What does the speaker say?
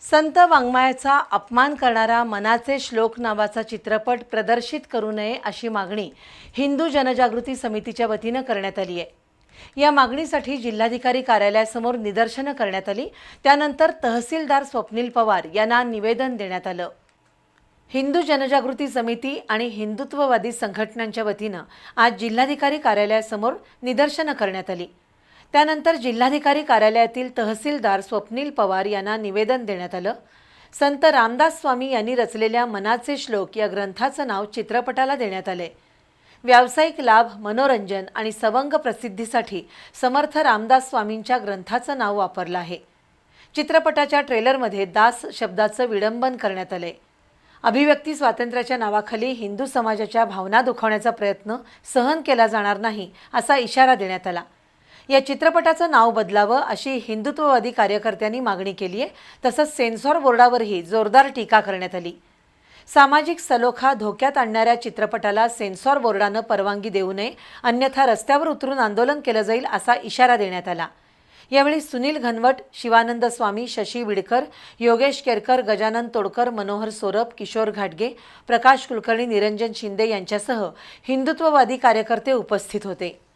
संत वाङ्मयाचा अपमान करणारा मनाचे श्लोक नावाचा चित्रपट प्रदर्शित करू नये अशी मागणी हिंदू जनजागृती समितीच्या वतीनं करण्यात आली आहे. या मागणीसाठी जिल्हाधिकारी कार्यालयासमोर निदर्शनं करण्यात आली. त्यानंतर तहसीलदार स्वप्नील पवार यांना निवेदन देण्यात आलं. हिंदू जनजागृती समिती आणि हिंदुत्ववादी संघटनांच्या वतीनं आज जिल्हाधिकारी कार्यालयासमोर निदर्शनं करण्यात आली. त्यानंतर जिल्हाधिकारी कार्यालयातील तहसीलदार स्वप्नील पवार यांना निवेदन देण्यात आलं. संत रामदास स्वामी यांनी रचलेल्या मनाचे श्लोक या ग्रंथाचं नाव चित्रपटाला देण्यात आले व्यावसायिक लाभ मनोरंजन आणि सवंग प्रसिद्धीसाठी समर्थ रामदास स्वामींच्या ग्रंथाचं नाव वापरलं आहे. चित्रपटाच्या ट्रेलरमध्ये दास शब्दाचं विडंबन करण्यात आलंय. अभिव्यक्ती स्वातंत्र्याच्या नावाखाली हिंदू समाजाच्या भावना दुखावण्याचा प्रयत्न सहन केला जाणार नाही असा इशारा देण्यात आला. या चित्रपटाचं नाव बदलावं अशी हिंदुत्ववादी कार्यकर्त्यांनी मागणी केली आहे. तसंच सेन्सॉर बोर्डावरही जोरदार टीका करण्यात आली. सामाजिक सलोखा धोक्यात आणणाऱ्या चित्रपटाला सेन्सॉर बोर्डानं परवानगी देऊ नये अन्यथा रस्त्यावर उतरून आंदोलन केलं जाईल असा इशारा देण्यात आला. यावेळी सुनील घनवट शिवानंद स्वामी शशी विडकर योगेश केरकर गजानन तोडकर मनोहर सोरप किशोर घाटगे प्रकाश कुलकर्णी निरंजन शिंदे यांच्यासह हिंदुत्ववादी कार्यकर्ते उपस्थित होते.